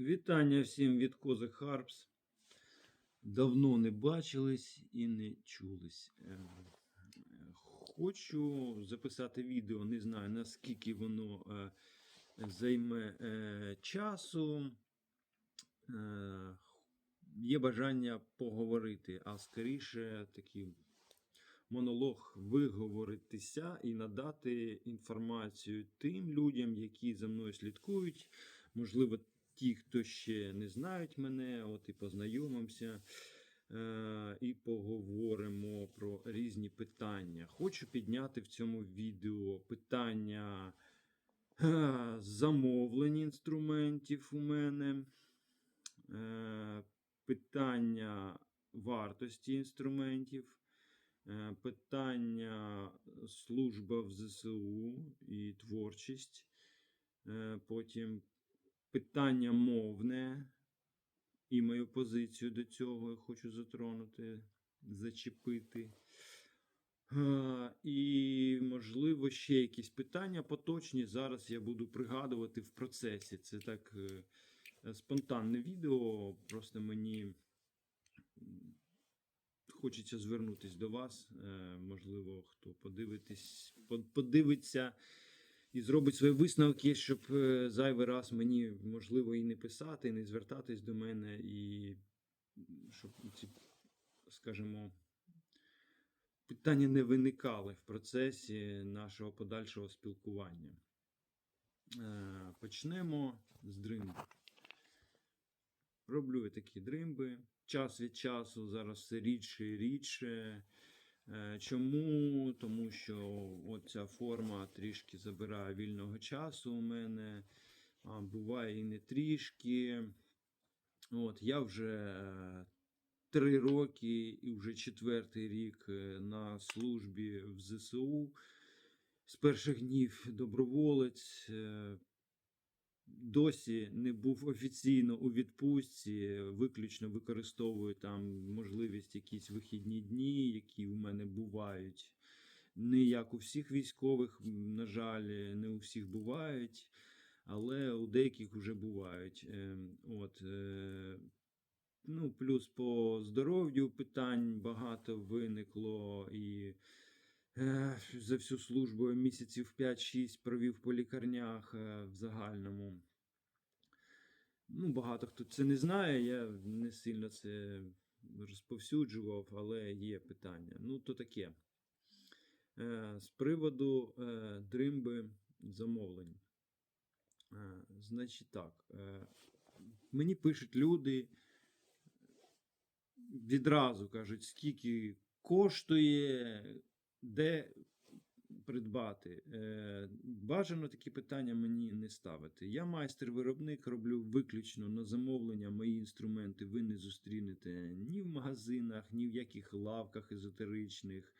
Вітання всім від Кози Харпс. Давно не бачились і не чулись. Е, Хочу записати відео, не знаю наскільки воно е, займе е, часу. Е, Є бажання поговорити, а скоріше такий монолог виговоритися і надати інформацію тим людям, які за мною слідкують. Можливо, ті, хто ще не знають мене, от і познайомимося. е, І поговоримо про різні питання. Хочу підняти в цьому відео питання е, замовлень інструментів у мене, е, питання вартості інструментів, питання служба в ЗСУ і творчість. Потім питання мовне і мою позицію до цього я хочу затронути, зачепити. І, можливо, ще якісь питання поточні. Зараз я буду пригадувати в процесі. Це так е, спонтанне відео. Просто мені хочеться звернутися до вас. Е, Можливо, хто подивитись, подивиться і зробить свої висновки, щоб е, зайвий раз мені можливо і не писати, і не звертатись до мене, і щоб ці, скажімо, питання не виникали в процесі нашого подальшого спілкування. Е, Почнемо з дримби. Роблю такі дримби. Час від часу, зараз все рідше і рідше. Е, Чому? Тому що оця форма трішки забирає вільного часу у мене, а буває і не трішки. От, я вже е, три роки і вже четвертий рік е, на службі в ЗСУ. З перших днів доброволець. Досі не був офіційно у відпустці, виключно використовую там можливість якісь вихідні дні, які у мене бувають. Не як у всіх військових, на жаль, не у всіх бувають, але у деяких вже бувають. Е, От, е, ну, плюс по здоров'ю питань багато виникло і. Е, За всю службу місяців 5-6 провів по лікарнях е, в загальному. Ну, багато хто це не знає, я не сильно це розповсюджував, але є питання. Ну, то таке. Е, З приводу дримби замовлень. Значить так, мені пишуть люди, відразу кажуть, скільки коштує, де придбати. Е, Бажано такі питання мені не ставити. Я майстер-виробник, роблю виключно на замовлення мої інструменти. Ви не зустрінете ні в магазинах, ні в яких лавках езотеричних.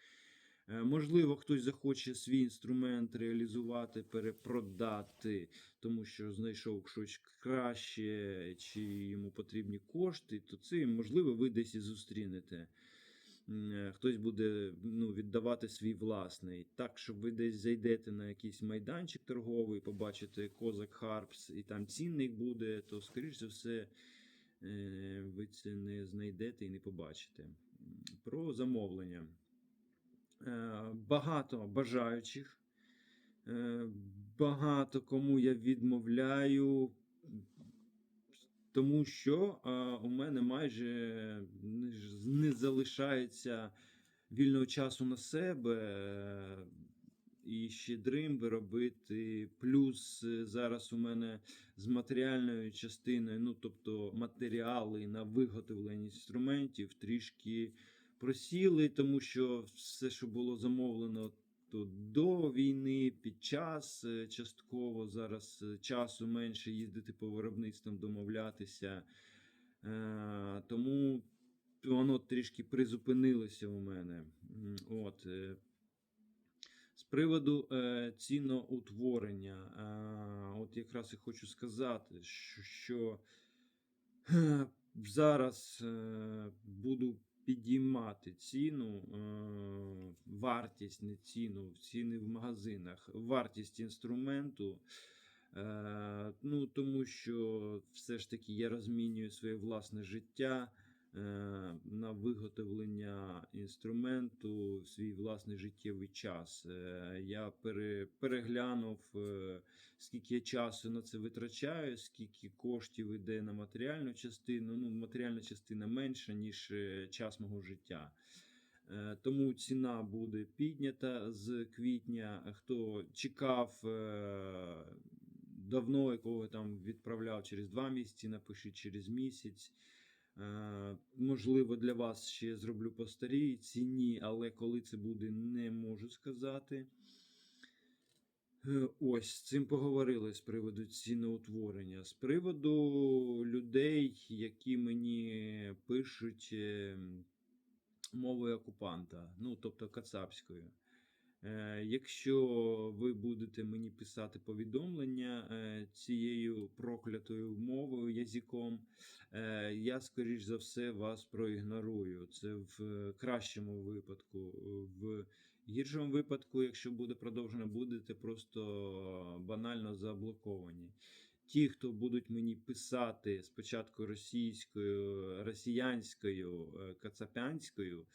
Е, Можливо, хтось захоче свій інструмент реалізувати, перепродати, тому що знайшов щось краще, чи йому потрібні кошти, то це можливо ви десь і зустрінете. Е, Хтось буде ну, віддавати свій власний. Так, щоб ви десь зайдете на якийсь майданчик торговий, побачите Козак Харпс, і там цінник буде, то, скоріш за все, е, ви це не знайдете і не побачите. Про замовлення. Е, Багато бажаючих. Багато кому я відмовляю, тому що е, у мене майже не залишається вільного часу на себе. І ще дримби робити. Плюс е, зараз у мене з матеріальною частиною, ну тобто матеріали на виготовлення інструментів трішки просіли, тому що все, що було замовлено то до війни, під час е, частково зараз е, часу менше їздити по виробництвам, домовлятися. Е, Тому воно трішки призупинилося у мене. От. З приводу ціноутворення, от якраз і хочу сказати, що, зараз буду підіймати ціну, е, вартість, не ціну, ціни в магазинах, вартість інструменту. Е, ну, тому що все ж таки я розмінюю своє власне життя на виготовлення інструменту в свій власний життєвий час. Е, я переглянув, е, скільки я часу на це витрачаю, скільки коштів йде на матеріальну частину. Ну, матеріальна частина менша, ніж е, час мого життя. Е, Тому ціна буде піднята з квітня. Хто чекав е, давно, якого там відправляв через два місяці, напишіть через місяць. Е, Можливо, для вас ще зроблю по старій ціні, але коли це буде, не можу сказати. Е, Ось з цим поговорили з приводу ціноутворення. З приводу людей, які мені пишуть е, мовою окупанта, ну тобто кацапською. Е, Якщо ви будете мені писати повідомлення е, цією проклятою мовою, язиком, е, я, скоріш за все, вас проігнорую. Це в кращому випадку. В гіршому випадку, якщо буде продовжено, будете просто банально заблоковані. Ті, хто будуть мені писати спочатку російською, росіянською, кацапянською,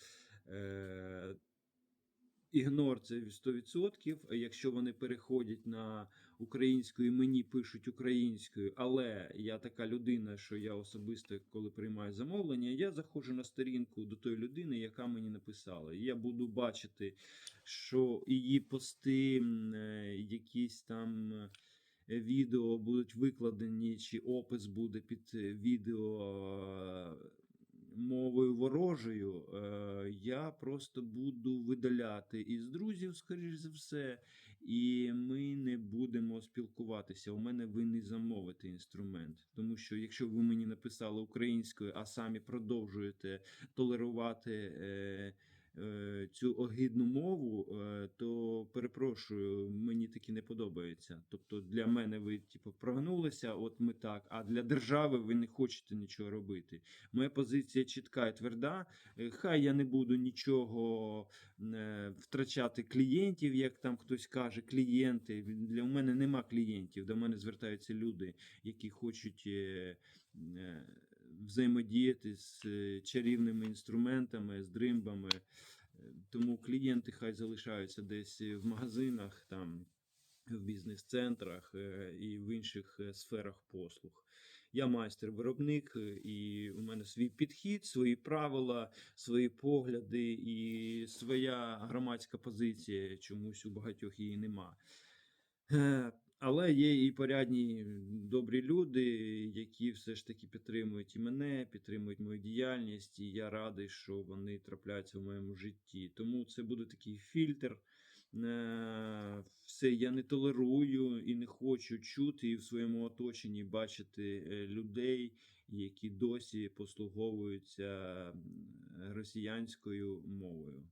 ігнор це 100%. Якщо вони переходять на українську і мені пишуть українською, але я така людина, що я особисто, коли приймаю замовлення, я заходжу на сторінку до тої людини, яка мені написала. Я буду бачити, що її пости, е, якісь там. е, Відео будуть викладені, чи опис буде під е, відео мовою ворожою, е, я просто буду видаляти із друзів, скоріш за все, і ми не будемо спілкуватися. У мене ви не замовите інструмент. Тому що якщо ви мені написали українською, а самі продовжуєте толерувати. Е, Цю огидну мову, е, то перепрошую, мені таки не подобається. Тобто для мене ви типу, прогнулися, от ми так, а для держави ви не хочете нічого робити. Моя позиція чітка і тверда. Е, Хай я не буду нічого втрачати клієнтів, як там хтось каже, клієнти. Для мене нема клієнтів. До мене звертаються люди, які хочуть взаємодіяти з е, чарівними інструментами, з дримбами. Е, Тому клієнти хай залишаються десь в магазинах, там, в бізнес-центрах е, і в інших е, сферах послуг. Я майстер-виробник, е, і у мене свій підхід, свої правила, свої погляди і своя громадська позиція. Чомусь у багатьох її нема. Але є і порядні добрі люди, які все ж таки підтримують і мене, підтримують мою діяльність, і я радий, що вони трапляються в моєму житті. Тому це буде такий фільтр. Е, Все, я не толерую і не хочу чути і в своєму оточенні бачити е, людей, які досі послуговуються росіянською мовою.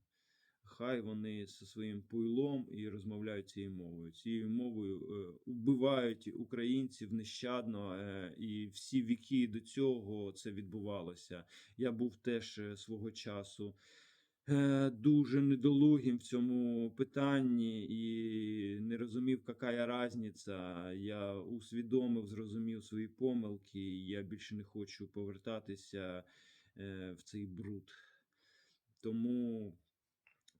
Хай вони зі своїм пуйлом і розмовляють цією мовою. Цією мовою е, убивають українців нещадно, е, і всі віки до цього це відбувалося. Я був теж е, свого часу е, дуже недолугим в цьому питанні і не розумів, яка різниця. Я усвідомив, зрозумів свої помилки, і я більше не хочу повертатися е, в цей бруд. Тому.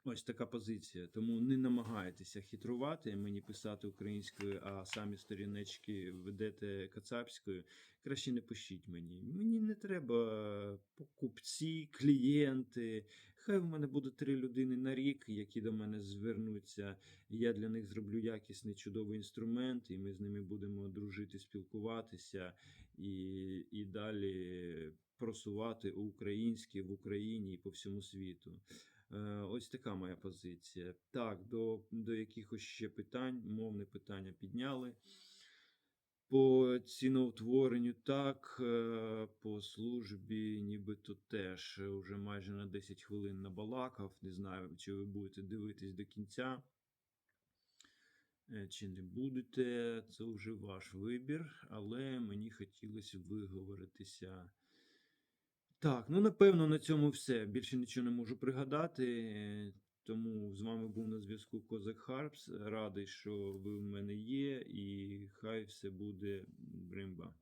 Ось така позиція. Тому не намагайтеся хитрувати, мені писати українською, а самі сторінечки ведете кацапською. Краще не пишіть мені. Мені не треба покупці, клієнти. Хай в мене буде три людини на рік, які до мене звернуться. Я для них зроблю якісний чудовий інструмент, і ми з ними будемо дружити, спілкуватися і, і далі просувати українське в Україні і по всьому світу. Е, Ось така моя позиція. Так, до, до якихось ще питань, мовне питання підняли. По ціноутворенню так, е, по службі нібито теж вже майже на 10 хвилин набалакав. Не знаю, чи ви будете дивитись до кінця. е, Чи не будете, це вже ваш вибір, але мені хотілося виговоритися. Так, ну напевно на цьому все. Більше нічого не можу пригадати. Тому з вами був на зв'язку Козак Харпс. Радий, що ви в мене є, і хай все буде бримба.